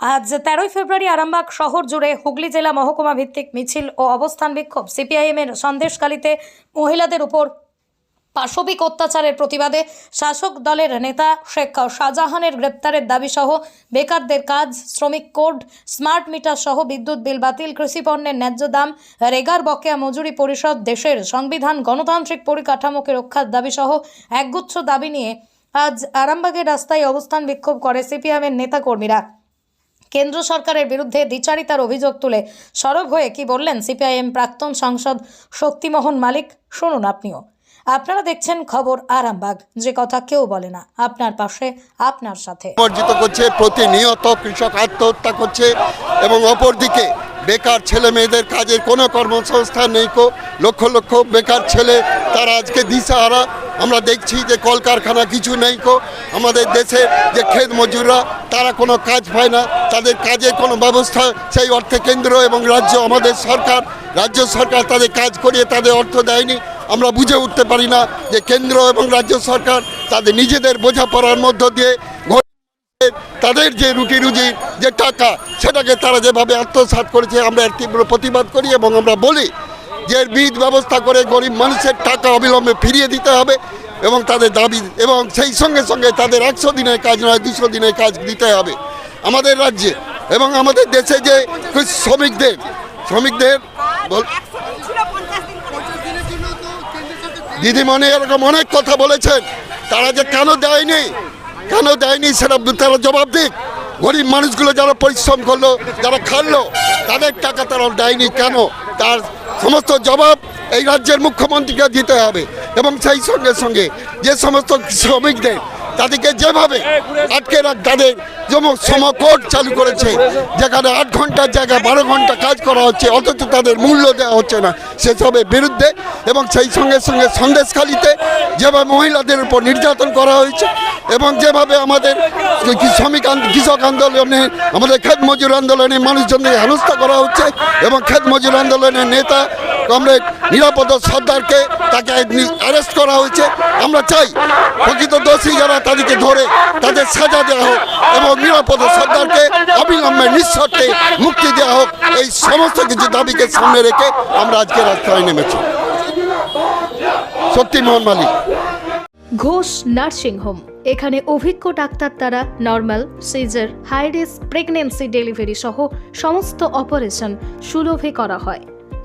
আজ তেরোই ফেব্রুয়ারি আরামবাগ শহর জুড়ে হুগলি জেলা মহকুমা ভিত্তিক মিছিল ও অবস্থান বিক্ষোভ। সিপিআইএমের সন্দেশকালীতে মহিলাদের উপর পাশবিক অত্যাচারের প্রতিবাদে শাসক দলের নেতা শেখ শাহজাহানের গ্রেপ্তারের দাবিসহ বেকারদের কাজ, শ্রমিক কোড, স্মার্ট মিটার সহ বিদ্যুৎ বিল বাতিল, কৃষি পণ্যের ন্যায্য দাম, রেগার বকেয়া মজুরি পরিষদ দেশের সংবিধান, গণতান্ত্রিক পরিকাঠামোকে রক্ষার দাবিসহ একগুচ্ছ দাবি নিয়ে আজ আরামবাগের রাস্তায় অবস্থান বিক্ষোভ করে সিপিএমের নেতাকর্মীরা। কেন্দ্র সরকারের বিরুদ্ধে দ্বিচারিতার অভিযোগ তুলে সরব হয়ে কি বললেন সিপিআইএম প্রাক্তন সাংসদ শক্তিমোহন মালিক? শুনুন আপনিও। আপনারা দেখছেন খবর আরামবাগ। যে কথা কেউ বলে না। আপনার পাশে, আপনার সাথে। করছে, প্রতিনিয়ত কৃষক আত্মহত্যা করছে এবং অপরদিকে বেকার ছেলে মেয়েদের কাজের কোনো কর্মসংস্থান নেই কো। লক্ষ লক্ষ বেকার ছেলে তারা আজকে দিশাহারা। আমরা দেখছি যে কলকারখানা কিছু নেই কো। আমাদের দেশে যে ক্ষেত মজুররা, তারা কোনো কাজ পায় না। তাদের কাজের কোনো ব্যবস্থা সেই অর্থে কেন্দ্র এবং রাজ্য, আমাদের সরকার, রাজ্য সরকার তাদের কাজ করিয়ে তাদের অর্থ দেয়নি। আমরা বুঝে উঠতে পারি না যে কেন্দ্র এবং রাজ্য সরকার তাদের নিজেদের বোঝাপড়ার মধ্য দিয়ে তাদের যে রুটি রুজির যে টাকা, সেটাকে তারা যেভাবে আত্মসাৎ করেছে, আমরা তীব্র প্রতিবাদ করি এবং আমরা বলি যে বিধ ব্যবস্থা করে গরিব মানুষের টাকা অবিলম্বে ফিরিয়ে দিতে হবে এবং তাদের দাবি, এবং সেই সঙ্গে সঙ্গে তাদের একশো দিনের কাজ নয়, দুশো দিনের কাজ দিতে হবে। আমাদের রাজ্যে এবং আমাদের দেশে যে শ্রমিকদের শ্রমিকদের দিদিমণি এরকম অনেক কথা বলেছেন, তারা যে কেন দেয়নি? কেন দেয়নি, সেটা তারা জবাব দিক। গরিব মানুষগুলো যারা পরিশ্রম করল, যারা খাললো তাদের টাকা তারা দেয়নি কেন? তার সমস্ত জবাব এই রাজ্যের মুখ্যমন্ত্রীকে দিতে হবে। এবং সেই সঙ্গে সঙ্গে যে সমস্ত শ্রমিকদের তাদেরকে যেভাবে আটকে রাখ, তাদের যেমন সমকোট চালু করেছে, যেখানে আট ঘণ্টার জায়গায় বারো ঘণ্টা কাজ করা হচ্ছে, অথচ তাদের মূল্য দেওয়া হচ্ছে না সেসবের বিরুদ্ধে এবং সেই সঙ্গে সঙ্গে সন্দেশখালিতে যেভাবে মহিলাদের উপর নির্যাতন করা হয়েছে এবং যেভাবে আমাদের শ্রমিক কৃষক আন্দোলনে, আমাদের ক্ষেত মজুর আন্দোলনে মানুষজনকে হেনস্থা করা হচ্ছে এবং ক্ষেত মজুর আন্দোলনের নেতা কমরেড নিরাপদ সর্দারকে তাকে অ্যারেস্ট করা হয়েছে। আমরা চাই প্রকৃত দোষী যারা তাদেরকে ধরে, তাদের সাজা দেওয়া হোক এবং নিরাপদ সর্দারকে অবিলম্বে নিঃশর্তে মুক্তি দেওয়া হোক। এই সমস্ত কিছু দাবিকে সামনে রেখে আমরা আজকে রাস্তায় নেমেছি। শক্তিমোহন মালিক। ঘোষ নার্সিং হোম এখানে অভিজ্ঞ ডাক্তার দ্বারা normal, caesar high risk pregnancy delivery সহ সমস্ত অপারেশন সুলভে করা হয়।